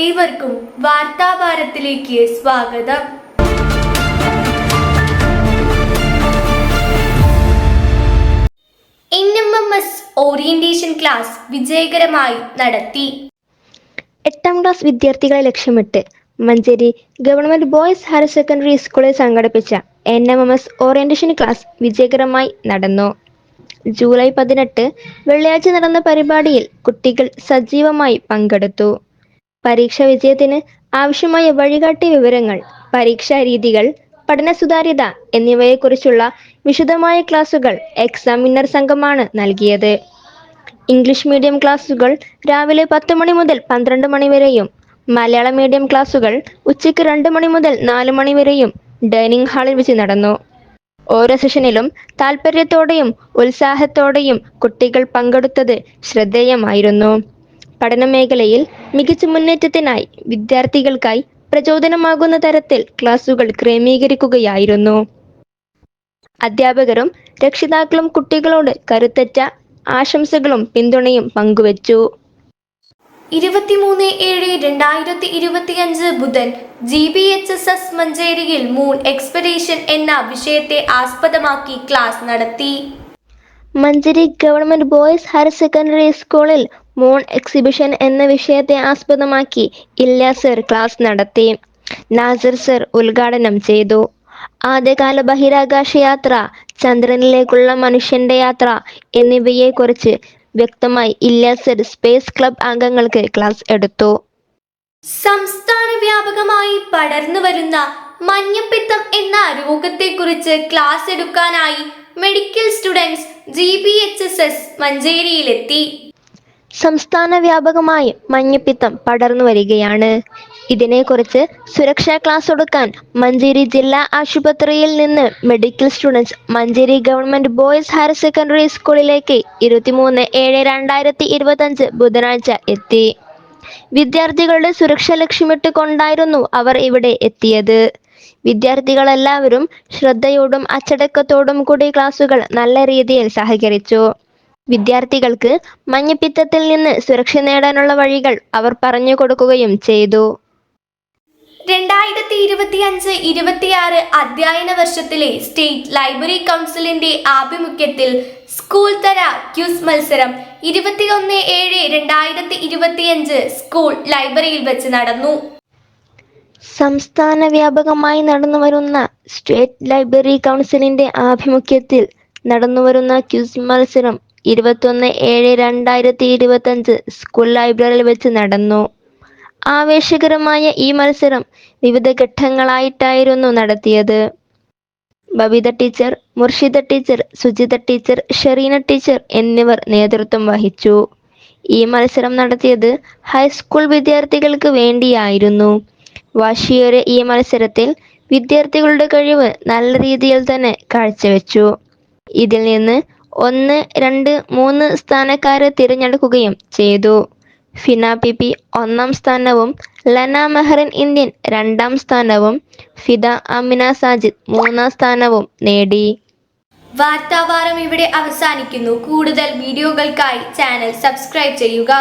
ഏവർക്കും വാർത്താഭാരത്തിലേക്ക് സ്വാഗതം. N M M S orientation class വിജയകരമായി നടത്തി. എട്ടാം ക്ലാസ് വിദ്യാർത്ഥികളെ ലക്ഷ്യമിട്ട് Manjeri government boys higher secondary സ്കൂളിൽ സംഘടിപ്പിച്ച N M M S orientation class വിജയകരമായി നടന്നു. ജൂലൈ പതിനെട്ട് വെള്ളിയാഴ്ച നടന്ന പരിപാടിയിൽ കുട്ടികൾ സജീവമായി പങ്കെടുത്തു. പരീക്ഷ വിജയത്തിന് ആവശ്യമായ വഴികാട്ടി വിവരങ്ങൾ പരീക്ഷാ രീതികൾ പഠന സുതാര്യത എന്നിവയെക്കുറിച്ചുള്ള വിശദമായ ക്ലാസുകൾ എക്സാമിനർ സംഘമാണ് നൽകിയത്. ഇംഗ്ലീഷ് മീഡിയം ക്ലാസുകൾ രാവിലെ പത്ത് മണി മുതൽ പന്ത്രണ്ട് മണി വരെയും മലയാളം മീഡിയം ക്ലാസുകൾ ഉച്ചയ്ക്ക് രണ്ട് മണി മുതൽ നാല് മണി വരെയും ഡൈനിങ് ഹാളിൽ വെച്ച് നടന്നു. ഓരോ സെഷനിലും താല്പര്യത്തോടെയും ഉത്സാഹത്തോടെയും കുട്ടികൾ പങ്കെടുത്തത് ശ്രദ്ധേയമായിരുന്നു. പഠന മേഖലയിൽ മികച്ച മുന്നേറ്റത്തിനായി വിദ്യാർത്ഥികൾക്കായി പ്രചോദനമാകുന്ന തരത്തിൽ ക്ലാസുകൾ ക്രമീകരിക്കുകയായിരുന്നു. അധ്യാപകരും രക്ഷിതാക്കളും കുട്ടികളോട് കരുത്തറ്റ ആശംസകളും പിന്തുണയും പങ്കുവച്ചു. ഇരുപത്തിമൂന്ന് ഏഴ് രണ്ടായിരത്തി ഇരുപത്തിയഞ്ച് ബുധൻ G B H S S മഞ്ചേരിയിൽ മൂൺ എക്സ്പെഡീഷൻ എന്ന വിഷയത്തെ ആസ്പദമാക്കി ക്ലാസ് നടത്തി. Manjeri government boys higher secondary സ്കൂളിൽ മൂൺ എക്സിബിഷൻ എന്ന വിഷയത്തെ ആസ്പദമാക്കി ഇല്യാസർ ക്ലാസ് നടത്തി. നാസർ സർ ഉദ്ഘാടനം ചെയ്തു. ആദ്യകാല ബഹിരാകാശ യാത്ര ചന്ദ്രനിലേക്കുള്ള മനുഷ്യന്റെ യാത്ര എന്നിവയെക്കുറിച്ച് വ്യക്തമായി ഇല്യാസർ സ്പേസ് ക്ലബ് അംഗങ്ങൾക്ക് ക്ലാസ് എടുത്തു. സംസ്ഥാന വ്യാപകമായി പടർന്നു വരുന്ന മഞ്ഞപ്പിത്തം എന്ന രോഗത്തെക്കുറിച്ച് class എടുക്കാനായി medical students G B H S S മഞ്ചേരിയിലെത്തി. സംസ്ഥാന വ്യാപകമായി മഞ്ഞപ്പിത്തം പടർന്നു വരികയാണ്. ഇതിനെക്കുറിച്ച് സുരക്ഷാ ക്ലാസ് എടുക്കാൻ മഞ്ചേരി ജില്ലാ ആശുപത്രിയിൽ നിന്ന് medical students Manjeri government boys higher secondary സ്കൂളിലേക്ക് ഇരുപത്തിമൂന്ന് ഏഴ് രണ്ടായിരത്തി ഇരുപത്തഞ്ച് ബുധനാഴ്ച എത്തി. വിദ്യാർത്ഥികളുടെ സുരക്ഷ ലക്ഷ്യമിട്ട് കൊണ്ടായിരുന്നു അവർ ഇവിടെ എത്തിയത്. വിദ്യാർത്ഥികളെല്ലാവരും ശ്രദ്ധയോടും അച്ചടക്കത്തോടും കൂടി ക്ലാസുകൾ നല്ല രീതിയിൽ സഹകരിച്ചു. വിദ്യാർത്ഥികൾക്ക് മഞ്ഞപ്പിത്തത്തിൽ നിന്ന് സുരക്ഷ നേടാനുള്ള വഴികൾ അവർ പറഞ്ഞു കൊടുക്കുകയും ചെയ്തു. രണ്ടായിരത്തി ഇരുപത്തി അഞ്ച് ഇരുപത്തിയാറ് അധ്യയന വർഷത്തിലെ സ്റ്റേറ്റ് ലൈബ്രറി കൗൺസിലിന്റെ ആഭിമുഖ്യത്തിൽ സ്കൂൾ തല ക്യൂസ് മത്സരം ഇരുപത്തിയൊന്ന് ഏഴ് രണ്ടായിരത്തി ഇരുപത്തിയഞ്ച് സ്കൂൾ ലൈബ്രറിയിൽ വെച്ച് നടന്നു. സംസ്ഥാന വ്യാപകമായി നടന്നുവരുന്ന സ്റ്റേറ്റ് ലൈബ്രറി കൗൺസിലിന്റെ ആഭിമുഖ്യത്തിൽ നടന്നുവരുന്ന ക്യൂസ് മത്സരം ഇരുപത്തൊന്ന് ഏഴ് രണ്ടായിരത്തി ഇരുപത്തഞ്ച് സ്കൂൾ ലൈബ്രറിയിൽ വെച്ച് നടന്നു. ആവേശകരമായ ഈ മത്സരം വിവിധ ഘട്ടങ്ങളായിട്ടായിരുന്നു നടത്തിയത്. Babitha teacher Murshida teacher Sujitha teacher Shereena teacher എന്നിവർ നേതൃത്വം വഹിച്ചു. ഈ മത്സരം നടത്തിയത് ഹൈസ്കൂൾ വിദ്യാർത്ഥികൾക്ക് വേണ്ടിയായിരുന്നു. വാശിയോരെ ഈ മത്സരത്തിൽ വിദ്യാർത്ഥികളുടെ കഴിവ് നല്ല രീതിയിൽ തന്നെ കാഴ്ചവെച്ചു. ഇതിൽ നിന്ന് ഒന്ന് രണ്ട് മൂന്ന് സ്ഥാനക്കാരെ തിരഞ്ഞെടുക്കുകയും ചെയ്തു. ഫിന പിപി ഒന്നാം സ്ഥാനവും ലന മെഹറിൻ ഇന്ത്യൻ രണ്ടാം സ്ഥാനവും ഫിദ അമിന സാജിദ് മൂന്നാം സ്ഥാനവും നേടി. വാർത്താവാരം ഇവിടെ അവസാനിക്കുന്നു. കൂടുതൽ വീഡിയോകൾക്കായി ചാനൽ സബ്സ്ക്രൈബ് ചെയ്യുക.